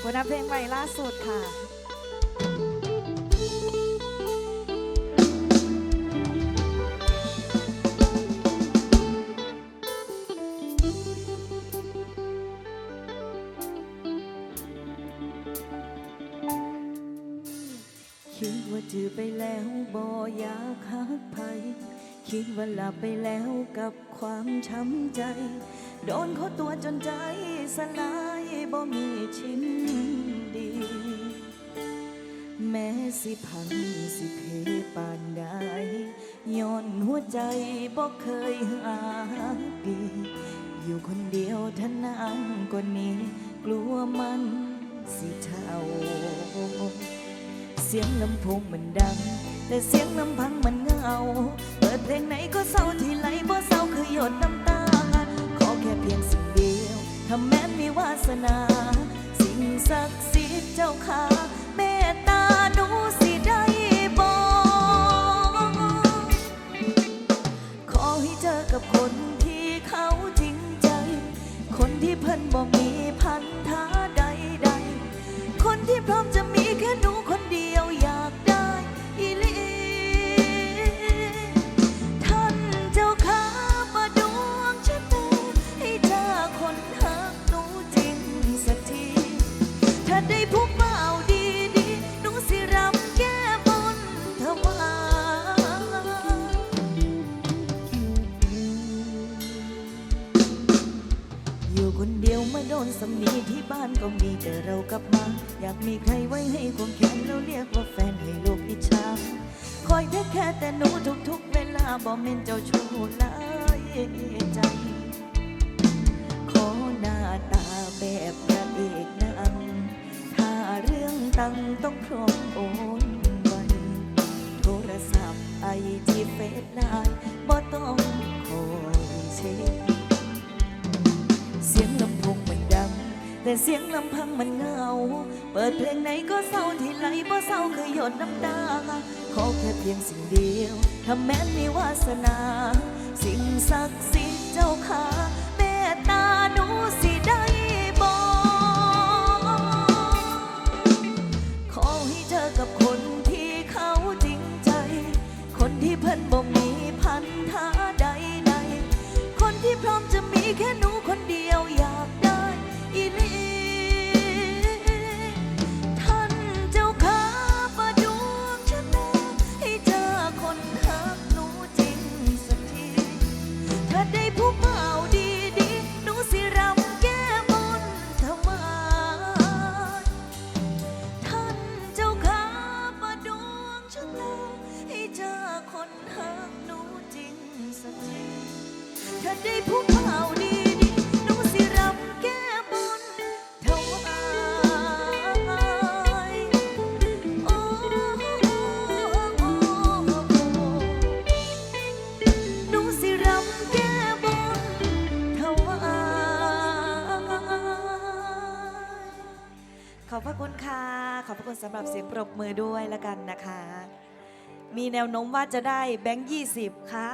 ผลงานเพลงใหม่ล่าสุดค่ะคิดว่าจือไปแล้วบ่อยากหักไผคิดว่าหลับไปแล้วกับความช้ำใจ โดนเขาตัวจนใจ สลายบ่มีชิ้นดี แม้สิพังสิเพปานใดย้อนหัวใจบ่เคยหาดี อยู่คนเดียวทนานกว่านี้ กลัวมันสิเท่า เสียงลำโพงมันดัง แต่เสียงลำพังมันเงา เปิดเพลงไหนก็เศร้าที สนา สิ่งศักดิ์สิทธิ์เจ้าค่ะเมตตาหนูสิได้บอกขอให้เจอกับคนที่เขาจริงใจ คนที่เพิ่นบ่มีพันธะใดๆ คนที่พร้อมจะมี ได้พบมาเอาดีดีหนูสิรำแก้บนถวายอยู่คนเดียวมาโดนสำนีที่บ้านก็มีแต่เรากลับมา อยากมีใครไว้ให้ควงแขนแล้วเรียกว่าแฟนให้โลกอิจฉาคอยเทคแค่แต่หนูทุกๆเวลาบ่เม่นเจ้าชู้ลายใจังต้องพร้อมโอนไว้โทรศัพท์ไอจีเฟซไลน์บ่ต้องคอยเช็คเสียงลำโพงมันดัง แต่เสียงลำพังมันเงา เปิดเพลงไหนก็เศร้าที่ไหลบ่เศร้าคือหยดน้ำตา ขอแค่เพียงสิ่งเดียว ถ้าแม้นมีวาสนา สิ่งศักดิ์สิทธิ์เจ้าขา แค่หนูคนเดียวอยากได้อีหลีท่านเจ้าข้าประดวงชะตาให้เจอคนหักหนูจริงสักทีถ้าได้พบมาเอาดีดีหนูสิรำแก้บนถวายท่านเจ้าข้าประดวงชะตาให้เจอคนหักหนูจริงสักทีถ้าได้พ อบพระคุณค่ะ ขอบพระคุณสำหรับเสียงปรบมือด้วยแล้วกันนะคะ มีแนวโน้มว่าจะได้แบงค์ยี่สิบค่ะ